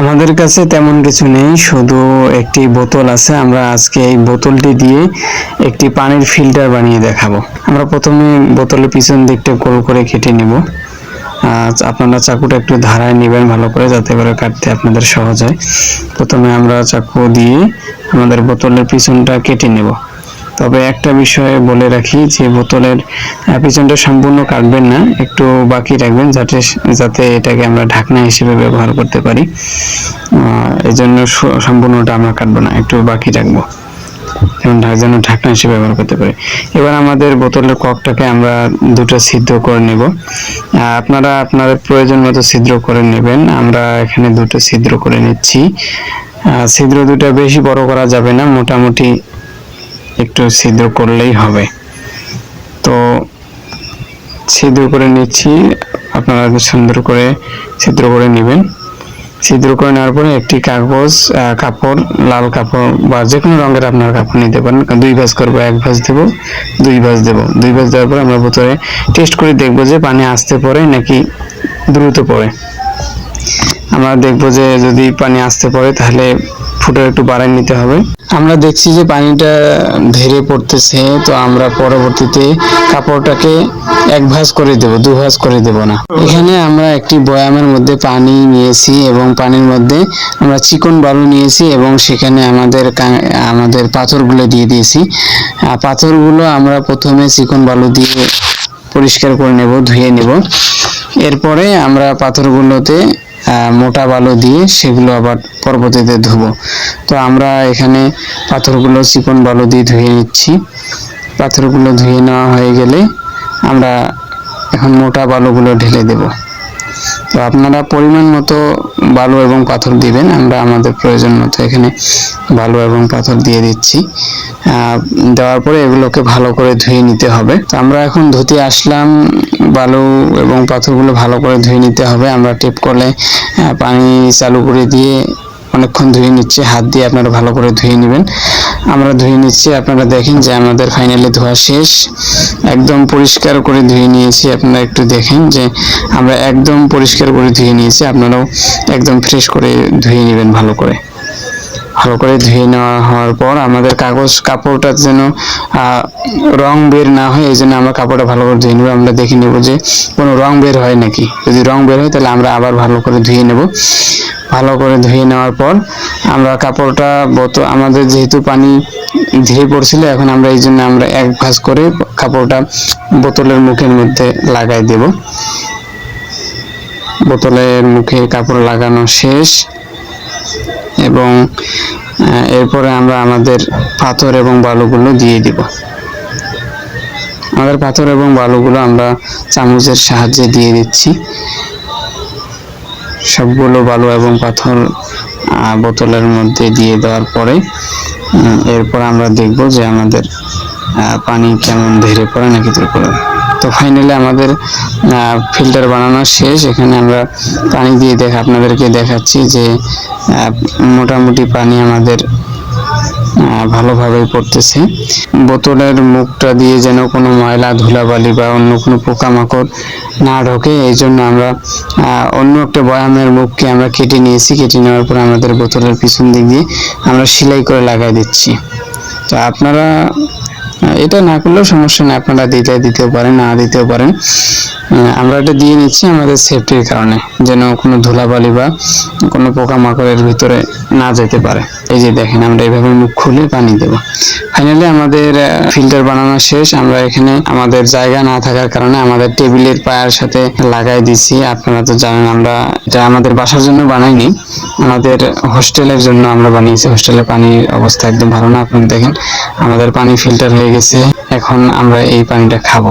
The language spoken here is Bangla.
আমাদের কাছে তেমন কিছু নেই, শুধু একটি বোতল আছে। আমরা আজকে এই বোতলটি দিয়ে একটি পানির ফিল্টার বানিয়ে দেখাবো। আমরা প্রথমে বোতলের পিছন দিকটা গোল করে কেটে নেব। আপনারা চাকুটা একটু ধারায় নেবেন ভালো করে, যাতে করে কাটতে আপনাদের সহজ হয়। প্রথমে আমরা চাকু দিয়ে আমাদের বোতলের পিছনটা কেটে নেব। তবে একটা বিষয়ে বলে রাখি যে বোতলের পিছনটা সম্পূর্ণ কাটবেন না, একটু বাকি রাখবেন যাতে যাতে এটাকে আমরা ঢাকনা হিসেবে ব্যবহার করতে পারি। এই জন্য সম্পূর্ণটা আমরা কাটবো না, একটু বাকি রাখব। ঢাক যেন ঢাকনা হিসেবে ব্যবহার করতে পারি। এবার আমাদের বোতলের ককটাকে আমরা দুটো ছিদ্র করে নেব। আপনারা আপনাদের প্রয়োজন মতো ছিদ্র করে নেবেন। আমরা এখানে দুটো ছিদ্র করে নিচ্ছি। ছিদ্র দুটো বেশি বড় করা যাবে না, মোটামুটি একটু ছিদ্র করলেই হবে। তো ছিদ্র করে নিচ্ছি, আপনারা সুন্দর করে ছিদ্র করে নেবেন। ছিদ্র করে নেওয়ার পরে একটি কাগজ কাপড়, লাল কাপড় বা যে কোনো রঙের আপনার কাপড় নিতে পারেন। দুই ভাঁজ করব, এক ভাঁজ দেবো, দুই ভাঁজ দেবো। দুই ভাঁজ দেওয়ার পরে আমরা বোতলে টেস্ট করে দেখব যে পানি আসতে পড়ে নাকি দ্রুত পড়ে। আমরা দেখব যে যদি পানি আসতে পড়ে তাহলে ফুটার একটু বাড়াই নিতে হবে। আমরা দেখছি যে পানিটা ধীরে পড়তেছে, তো আমরা পরবর্তীতে কাপড়টাকে এক ভাঁজ করে দেব, দু ভাঁজ করে দেব না। এখানে আমরা একটি বয়ামের মধ্যে পানি নিয়েছি এবং পানির মধ্যে আমরা চিকন বালু নিয়েছি এবং সেখানে আমাদের আমাদের পাথরগুলো দিয়ে দিয়েছি। পাথরগুলো আমরা প্রথমে চিকন বালু দিয়ে পরিষ্কার করে নেব, ধুয়ে নেব। এরপরে আমরা পাথরগুলোতে মোটা বালু দিয়ে সেগুলো আবার পরবর্তীতে ধুবো। তো আমরা এখানে পাথরগুলো চিকন বালু দিয়ে ধুয়ে নিচ্ছি। পাথরগুলো ধুয়ে নেওয়া হয়ে গেলে আমরা এখন মোটা বালুগুলো ঢেলে দেব। তো আপনারা পরিমাণ মতো বালু এবং পাথর দিবেন, আমরা আমাদের প্রয়োজন মতো এখানে বালু এবং পাথর দিয়ে দিচ্ছি। দেওয়ার পরে এগুলোকে ভালো করে ধুয়ে নিতে হবে। তো আমরা এখন ধুতে আসলাম, বালু এবং পাথরগুলো ভালো করে ধুয়ে নিতে হবে। আমরা টেপ করলে পানি চালু করে দিয়ে অনেকক্ষণ ধুয়ে নিচ্ছি, হাত দিয়ে আপনারা ভালো করে ধুয়ে নেবেন। আমরা ধুয়ে নিচ্ছি, আপনারা দেখেন যে আমাদের ফাইনালি ধোয়া শেষ। একদম পরিষ্কার করে ধুয়ে নিয়েছি, আপনারা একটু দেখেন যে আমরা একদম পরিষ্কার করে ধুয়ে নিয়েছি, আপনারাও একদম ফ্রেশ করে ধুয়ে নেবেন ভালো করে। ভালো করে ধুয়ে নেওয়া হওয়ার পর আমাদের কাগজ কাপড়টা যেন রং বের না হয়, এই জন্য আমরা কাপড়টা ভালো করে ধুয়ে নেব। আমরা দেখে নেব যে কোনো রং বের হয় নাকি। যদি রং বের হয়, তাহলে আমরা আবার ভালো করে ধুয়ে নেব। ভালো করে ধুয়ে নেওয়ার পর আমরা কাপড়টা বোতল আমাদের যেহেতু পানি ধীরে পড়ছিল, এখন আমরা এই জন্য আমরা এক ভাঁজ করে কাপড়টা বোতলের মুখের মধ্যে লাগাই দেব। বোতলের মুখে কাপড় লাগানো শেষ। এবং এরপরে আমরা আমাদের পাথর এবং বালুগুলো দিয়ে দিব। আমাদের পাথর এবং বালুগুলো আমরা চামচের সাহায্যে দিয়ে দিচ্ছি। সবগুলো বালু এবং পাথর বোতলের মধ্যে দিয়ে দেওয়ার পরে এরপর আমরা দেখব যে আমাদের পানি কেমন ধীরে পড়ে নাকি ধীরে পড়ে তো ফাইনালি আমাদের ফিল্টার বানানো শেষ। এখানে আমরা পানি দিয়ে দেখ আপনাদেরকে দেখাচ্ছি যে মোটামুটি পানি আমাদের আহ, ভালোভাবে পড়তেছে। বোতলের মুখটা দিয়ে যেন কোনো ময়লা ধুলাবালি বা অন্য কোনো পোকামাকড় না ঢোকে এই জন্য আমরা অন্য একটা বয়ামের মুখকে আমরা কেটে নিয়েছি। কেটে নেওয়ার পর আমাদের বোতলের পিছন দিক দিয়ে আমরা সেলাই করে লাগাই দিচ্ছি। তো আপনারা এটা না করলেও সমস্যা নেই। আপনারা দিতে, দিতেও পারেন, না দিতেও পারেন। আমরা এটা দিয়ে নিচ্ছি আমাদের সেফটির কারণে, যেন কোনো ধুলাবালি বা কোনো পোকামাকড়ের ভিতরে না যেতে পারে। এই যে দেখেন, আমরা এইভাবে মুখ খুলে পানি দেব। ফাইনালি আমাদের ফিল্টার বানানো শেষ। আমরা এখানে আমাদের জায়গা না থাকার কারণে আমাদের টেবিলের পায়ের সাথে লাগাই দিছি। আপনারা তো জানেন, আমরা এটা আমাদের বাসার জন্য বানাইনি, আমাদের হোস্টেলের জন্য আমরা বানিয়েছি। হোস্টেলের পানির অবস্থা একদম ভালো না। আপনারা দেখেন, আমাদের পানি ফিল্টার হয়ে গেছে। এখন আমরা এই পানিটা খাব।